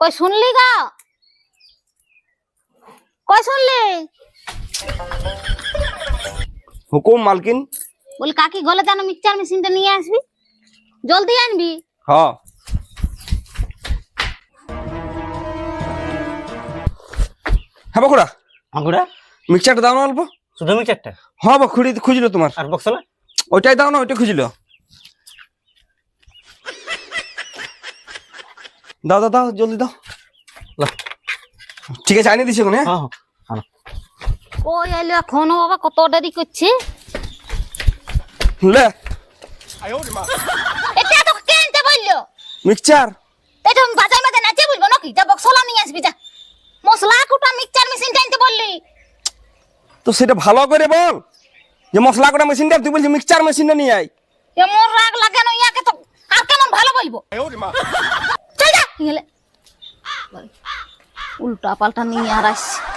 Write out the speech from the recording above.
কই শুনলি গা? কই শুনলি? হুকুম মালকিন। বলি কাকি গলে যেন মিক্সচার মেশিনটা নিয়ে আসবি। জলদি আনবি। হ। হ্যাঁ বকুড়া। আঙ্গুরা মিক্সচারটা দাও না অল্প। শুধু মিক্সারটা হ্যাঁ বা খুঁড়ি খুঁজলো তোমার। আর বক্সলা? ওইটাই দাও না ওইটা খুঁজলো। দাও দাও দাও জলদি দাও। ঠিক আছে আনিয়ে দিছি ওখানে হ্যাঁ? হ্যাঁ হ্যাঁ। কই এলো এখনও বাবা কত দেরি করছে? লে। এটা তো কেনতে বলল? মিক্সচার। এটা বাজার মাঝে নাচে বলব নাকি? যা বক্সলা নিয়ে আসবি যা। মশলা কুটা মিক্সচার মেশিনটা আনতে বললি? তো সেটা ভালো করে বল। যে মশলা কটা মেশিনটা তুই বলছিস মিক্সচার মেশিনটা নিয়ে আয়। এমন রাগ লাগে না ইয়াকে তো আর কেমন ভালো বলব? গেলে। উল্টা পাল্টা নিয়ে আর আসছে।